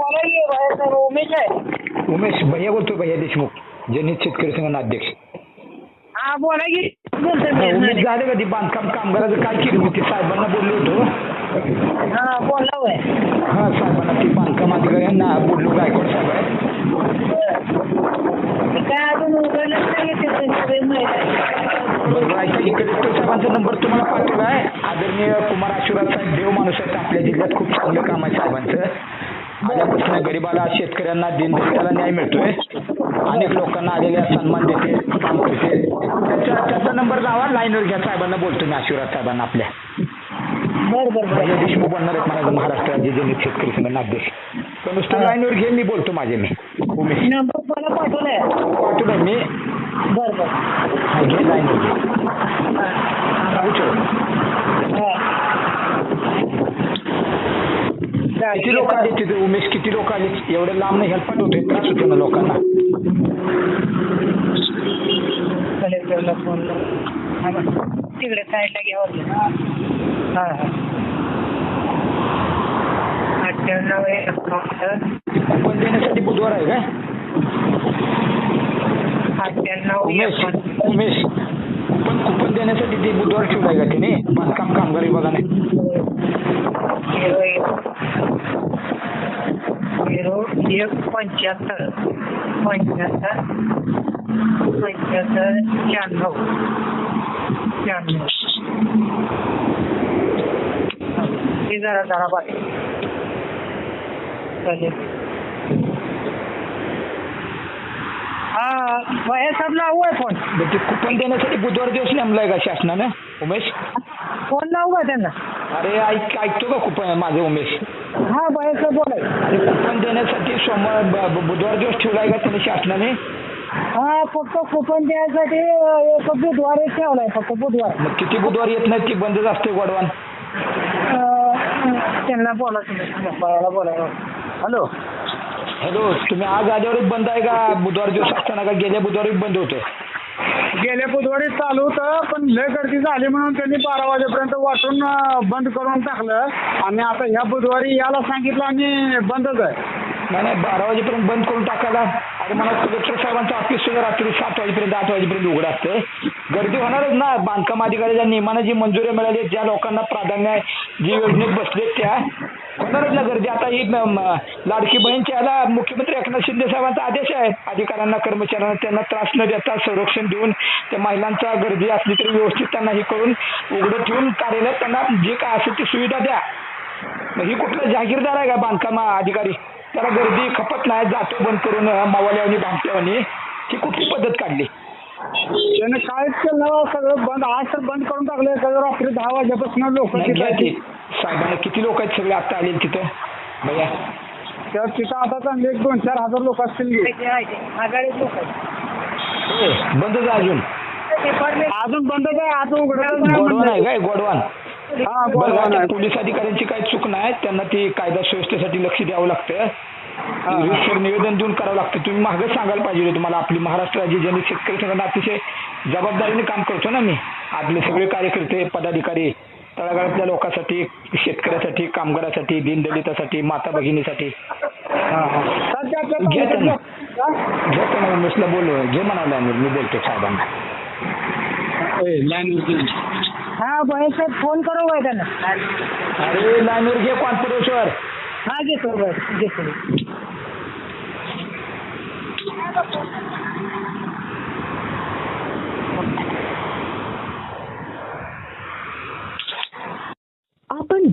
उमेश आहे? उमेश भैया बोलतोय भैया देशमुख जनहित शेतकरी संघटना अध्यक्ष. हा बोला की उमेश. झालं का ती बांधकाम कामगाराचं काय केलं मी ते साहेबांना बोललो होतो. हा बोला होय. हा साहेबांना ती बांधकाम अधिकाऱ्यांना बोललो गायकवाड साहेब आहे काय अजून उघडलंच नाही सगळे कलेक्टर साहेबांचा नंबर तुम्हाला पाठवला आहे. आदरणीय कुमार आशीर्वाद साहेब देव माणूस आहेत आपल्या जिल्ह्यात. खूप चांगलं काम आहे साहेबांचं. आल्यापासून गरीबाला शेतकऱ्यांना दिनदलिताला न्याय मिळतोय. अनेक लोकांना आलेल्या सन्मान देते काम करते. त्याचा त्याचा नंबर लावा लाईनवर घ्या. साहेबांना बोलतो मी आशीर्वाद साहेबांना आपल्या. देशमुख बनणार आहेत माझं महाराष्ट्र राज्य शेतकरी संघटना अध्यक्ष. तर नुसतं लाईनवर घे मी बोलतो माझे मी. उमेश. मला पाठवलाय. पाठवलं मी. बर बर. घे लाईनवर घे. किती लोक आले तिथे? उमेश किती लोक आले? एवढ्या लांब नाही हेल्प पाठवतोय त्रास होतो ना लोकांना? कलेक्टरला फोन. तिकडे साईडला घ्यावं हा हा. अठ्ठ्याण्णव कुपन देण्यासाठी बुधवार आहे काय? अठ्ठ्याण्णव उमेश उमेश. कुपन कुपन देण्यासाठी ते बुधवार ठेवलाय का त्याने बांधकाम कामगार विभागाने. झिरो एक झिरो एक पंच्याहत्तर पंच्याहत्तर पंच्याहत्तर शहाण्णव. शहाण्णव जरा जरा बाय चालेल. हा साहेब लावू आहे फोन ते कुपन देण्यासाठी बुधवार दिवस नेमलाय का शासनानं? उमेश? फोन लावू का त्यांना? अरे ऐक ऐकतो का कुपन माझं उमेश? हा साहेब बोलाय अरे कुपन देण्यासाठी सोमवार ब- ब- बुधवार दिवस ठेवलाय का त्याने शासनाने? हा फक्त कुपन द्यायसाठी एक बुधवार एक ठेवलाय फक्त बुधवार. मग किती बुधवार येत नाही ती बंदच असते गोडवान? अं, त्यांना बोला तुम्ही बाळाला बोला हॅलो. हॅलो तुम्ही आज आल्यावरच बंद आहे का? बुधवार दिवस असताना का गेल्या बुधवारी बंद होतं गेल्या बुधवारी चालू होतं पण लय गर्दी झाली म्हणून त्यांनी बारा वाजेपर्यंत वाटून अं, बंद करून टाकलं. आणि आता ह्या बुधवारी याला सांगितलं आणि बंदच आहे. नाही नाही बारा वाजेपर्यंत बंद करून टाकायला. आणि मला कलेक्टर साहेबांचं ऑफिस सुद्धा रात्री सात वाजेपर्यंत आठ वाजेपर्यंत उघडं असतं गर्दी होणारच ना. बांधकाम अधिकाऱ्याच्या नियमानं जी मंजुरी मिळाली ज्या लोकांना प्राधान्य आहे जी योजनेत बसलेत त्या होणारच ना गर्दी. आता ही लाडकी बहीणच्या याला मुख्यमंत्री एकनाथ शिंदे साहेबांचा आदेश आहे. अधिकाऱ्यांना कर्मचाऱ्यांना त्यांना त्रास न देता संरक्षण देऊन त्या महिलांचा गर्दी असली तरी व्यवस्थित त्यांना हे करून उघडं ठेवून कार्यालयात त्यांना जे काय असेल ती सुविधा द्या. मग ही कुठला जागीरदार आहे का बांधकाम अधिकारी? त्याला गर्दी खपत नाही जातो बंद करून मावाल्यावानी भामट्यावानी. ही कुठली पद्धत काढली? त्याने काहीच केलं सगळं बंद आज तर बंद करून टाकलं सगळं रात्री दहा वाजेपासून लोक साहेबांना किती लोक आहेत सगळे आता आले तिथं? भैया तर तिथं आता चांगले एक दोन चार हजार लोक असतील की. आघाडीत लोक आहेत. होय, बंदच आहे अजून. अजून बंदच आहे आज उघडत गोडवान आहे काय गोडवान? हा बरं गोडवान त्या आहे. पोलीस अधिकाऱ्यांची काही चूक नाही त्यांना ती कायदा सुव्यवस्थेसाठी लक्ष द्यावं लागतं. रितसर निवेदन देऊन करावं लागतं. तुम्ही मागं सांगायला पाहिजे होतं मला आपली महाराष्ट्र राज्य जनहित शेतकरी संघटना अतिशय जबाबदारीने काम करतो ना मी. आपले सगळे कार्यकर्ते पदाधिकारी तळागाळातल्या लोकांसाठी शेतकऱ्यासाठी कामगारासाठी दीनदलितासाठी माता भगिनीसाठी हा, हा. सध्या ते घ्या त्यांना. हा? घे त्यांना उमेशला बोलू घे म्हणाला मी बोलतो साहेबांना. हा साहेब फोन करू वय त्यांना अरे लाईनवर घे कॉन्फरन्सवर हा घेतो वय घेतो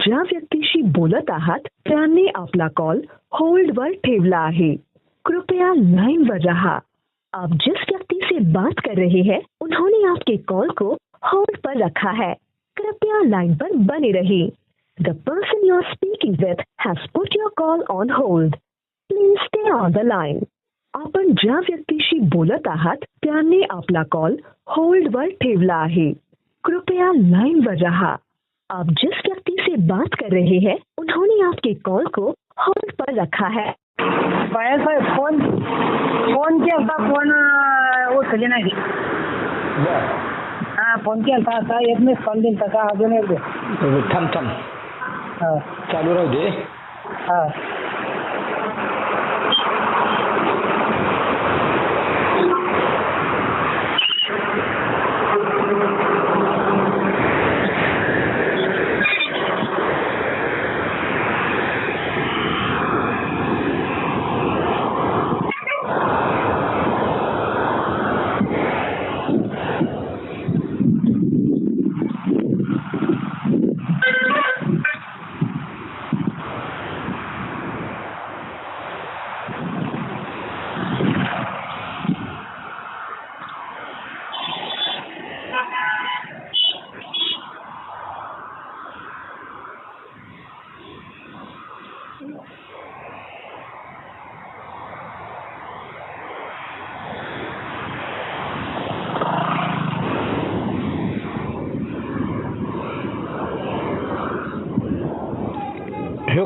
ज्या व्यक्तीशी बोलत आहात, त्यांनी आपला कॉल होल्ड वर ठेवला आहे. कृपया लाइन पर रहा. आप जिस व्यक्ति से बात कर रहे हैं, उन्होंने आपके कॉल को होल्ड पर रखा है। कृपया लाइन पर बने रहिए the person you are speaking with has put your call on hold please stay on the line आपण ज्या व्यक्तीशी बोलत आहात, त्यांनी आपला कॉल होल्ड वर ठेवला आहे। कृपया लाइन पर रहा। आप जिस व्यक्ति से बात कर रहे हैं उन्होंने आपके कॉल को होल्ड पर रखा है। वया साहब फ़ोन फ़ोन केलता फ़ोन वो उचलली नाही। हाँ फ़ोन के अलता था एक मिस कॉल दिन तक अजून एक थम थम चालू राहू दे हा।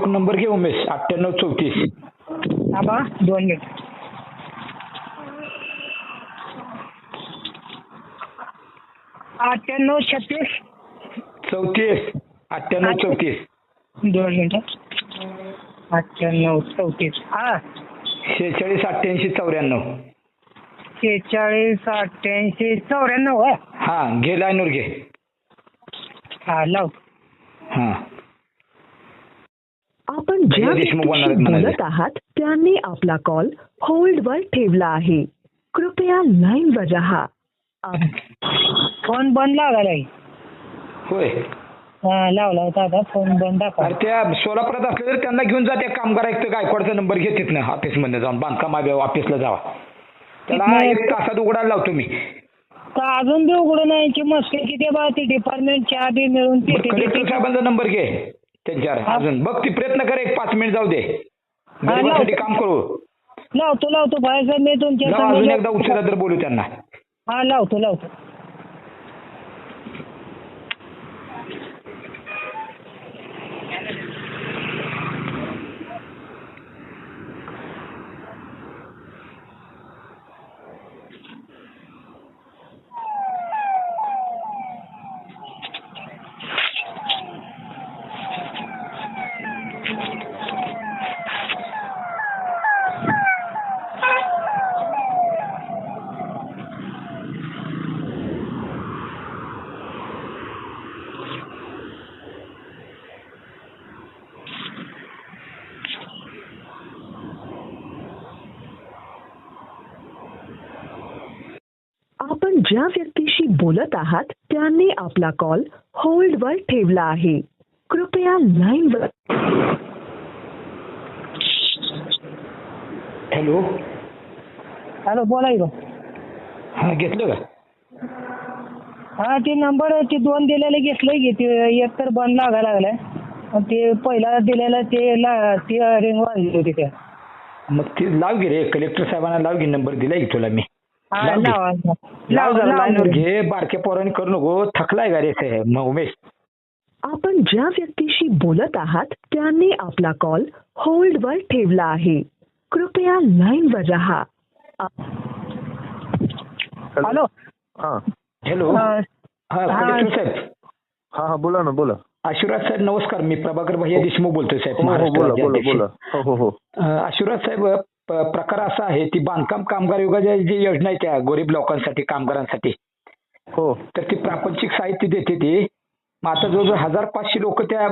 एक नंबर घे उमेश अठ्ठ्याण्णव चौतीस. आबा दोन मिनिट. अठ्ठ्याण्णव छत्तीस. चौतीस अठ्ठ्याण्णव चौतीस. दोन मिनिट. अठ्ठ्याण्णव चौतीस. हा. शेहेचाळीस अठ्ठ्याऐंशी चौऱ्याण्णव. शेहेचाळीस अठ्ठ्याऐंशी चौऱ्याण्णव हा. हा घे लाईनवर घे. हा लाव. हा. आपण ज्या म्हणाले. बोलत आहात त्यांनी आपला कॉल होल्ड वर ठेवला आहे. कृपया लाइन वर रहा. फोन बंद लागायला होय. हा लावला होता आता फोन बंद दाखवा. अरे त्या सोलापुरात असले तर त्यांना घेऊन जा त्या कामगार एक गायकवाडचा नंबर घे तिथनं ऑफिसमध्ये जाऊन बांधकाम ऑफिसला जावा. त्याला एक तासात उघडायला लावतो मी. का अजून बी उघडून नाही यांची मस्ती किती बा ती डिपार्टमेंट चहा बी मिळून कलेक्टर साहेबांचा नंबर घे. त्यांच्यावर. अजून. बघ ती प्रयत्न कर एक पाच मिनिट जाऊ दे. गरिबांसाठी काम करू. लावतो लावतो. बाहेर मी तुमच्या लाव अजून एकदा उशिरा तर बोलू त्यांना. हा लावतो लावतो. ज्या व्यक्तीशी बोलत आहात त्यांनी आपला कॉल होल्ड वर ठेवला आहे. कृपया लाइन वर हॅलो हॅलो बोला बा. हा घेतलं का? हा ते नंबर ते दोन दिलेले घेतलंय की ते एक तर बंद लागायला लागलाय. आणि ते पहिला दिलेला ते ला ते रिंग वाजली होती त्या. मग ते लाव घे रे कलेक्टर साहेबांना लाव घे नंबर दिलाय की तुला मी. लाव घे. लावा लाव. जरा लाईनवर लाव घे बारक्या पोरांनी करू नको. थकलाय का रे उमेश. आपण ज्या व्यक्तीशी बोलत आहात त्यांनी आपला कॉल होल्ड वर ठेवला आहे. कृपया लाइन वर रहा हॅलो हा. हॅलो हा. हा. हा. हा बोला ना बोला. आशीर्वाद साहेब नमस्कार. मी प्रभाकर भैया देशमुख बोलतोय साहेब हो हो महाराष्ट्र बोला बोला. हो हो हो. आशीर्वाद साहेब प्रकार असा आहे ती बांधकाम कामगार योगाच्या जी योजना आहे त्या गरीब लोकांसाठी कामगारांसाठी. हो. तर ती प्रापंचिक साहित्य देते ती. मग आता जवळजवळ हजार पाचशे लोक त्या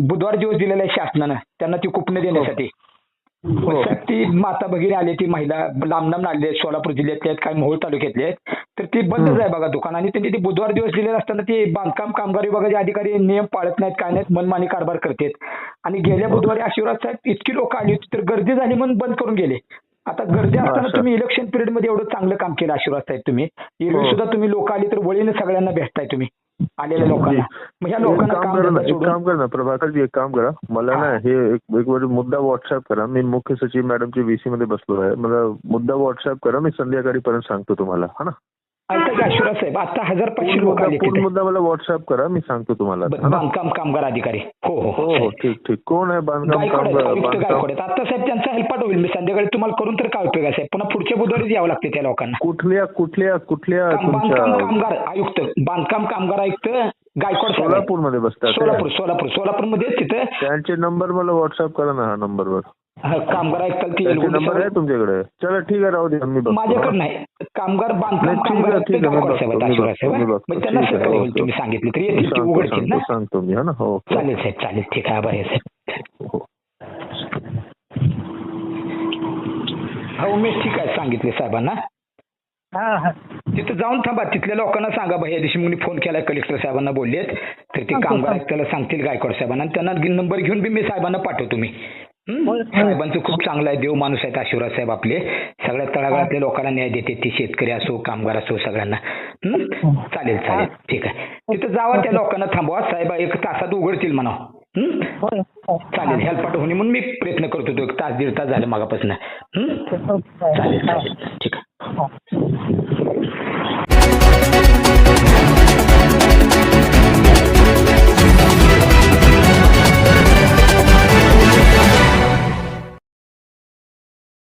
बुधवार दिवस दिलेला आहे शासनानं. त्यांना ती कुपन देण्यासाठी हो. साहेब ती माता भगिनी आली ती महिला लांब लांब आलेली आहेत सोलापूर जिल्ह्यातले आहेत काही मोहोळ तालुक्यातले आहेत. तर ती बंदच आहे बघा दुकान आणि त्यांनी ते बुधवार दिवस दिलेलं असताना ते बांधकाम कामगार विभागाचे अधिकारी नियम पाळत नाहीत काय नाहीत मनमानी कारभार करतात. आणि गेल्या बुधवारी आशीर्वाद साहेब इतकी लोक आली होती तर गर्दी झाली म्हणून बंद करून गेले. आता गर्दी असताना. तुम्ही इलेक्शन पिरियडमध्ये एवढं चांगलं काम केलं आशीर्वाद साहेब तुम्ही. एरवी हो. सुद्धा तुम्ही लोक आली तर वळीने सगळ्यांना भेटताय तुम्ही. आलेल्या लोकांना. मग ह्या एक लोकांना काम करा ना एक सोडून? काम करा ना प्रभाकर जी एक काम करा. मला ना हा. एक एक वेळ मुद्दा व्हॉट्सअप करा. मी मुख्य सचिव मॅडमच्या व्हीसी मध्ये बसलो आहे. मला मुद्दा व्हॉट्सअप करा मी संध्याकाळी पर्यंत सांगतो तुम्हाला. हा ना? साहेब आता हजार पाचशे लोक आले मुद्दा मला व्हॉट्सअप करा मी सांगतो तुम्हाला? बांधकाम कामगार अधिकारी. हो हो. हो हो ठीक ठीक. कोण आहे बांधकाम कामगार. आता साहेब त्यांचा हेल्पाट होईल. मी संध्याकाळी तुम्हाला करून तर काय उपयोग आहे साहेब? पुन्हा पुढच्या बुधवारीच यावं लागते त्या लोकांना. कुठल्या कुठल्या कुठल्या बांधकाम कामगार आयुक्त. बांधकाम कामगार आयुक्त गायकवाड साहेब आहेत. सोलापूरमध्ये बसतात? सोलापूर सोलापूर सोलापूरमध्ये तिथं त्यांचे नंबर मला व्हॉट्सअप करा ना हा नंबरवर. कामगार एलगुंडे नंबर आहे तुमच्याकडे. चला ठीक आहे राहू दे मी बघतो माझ्याकडे हा. नाही कामगार बांधकाम मी मी मी तुम्ही. सांगितलं तर उघडतील ना? सांगतो, मी हा ना? हो. चालेल साहेब चालेल ठीक आहे आभार आहे साहेब. हो. उमेश ठीक आहे सांगितले साहेबांना. हा हा. तिथं जाऊन थांबा तिथल्या लोकांना सांगा भैया देशमुखनी फोन केलाय कलेक्टर साहेबांना बोललेत. तर ते कामगार. त्याला सांगतील गायकवाड साहेबांना. त्यांना नंबर घेऊन बी मी साहेबांना पाठवतो मी. होय. साहेबांचं खूप चांगलं आहे. देव माणूस आहेत आशीर्वाद साहेब आपले. सगळ्या तळागाळातल्या लोकांना न्याय देते. ती शेतकरी असो कामगार असो सगळ्यांना? चालेल चालेल. ठीक आहे. तिथं जावा त्या लोकांना थांबवा. साहेब एक तासात उघडतील म्हणा. चालेल हेल्पाट होणे म्हणून मी प्रयत्न करतो तो एक तास दीड तास झाले मागापासून. चालेल चालेल. ठीक आहे.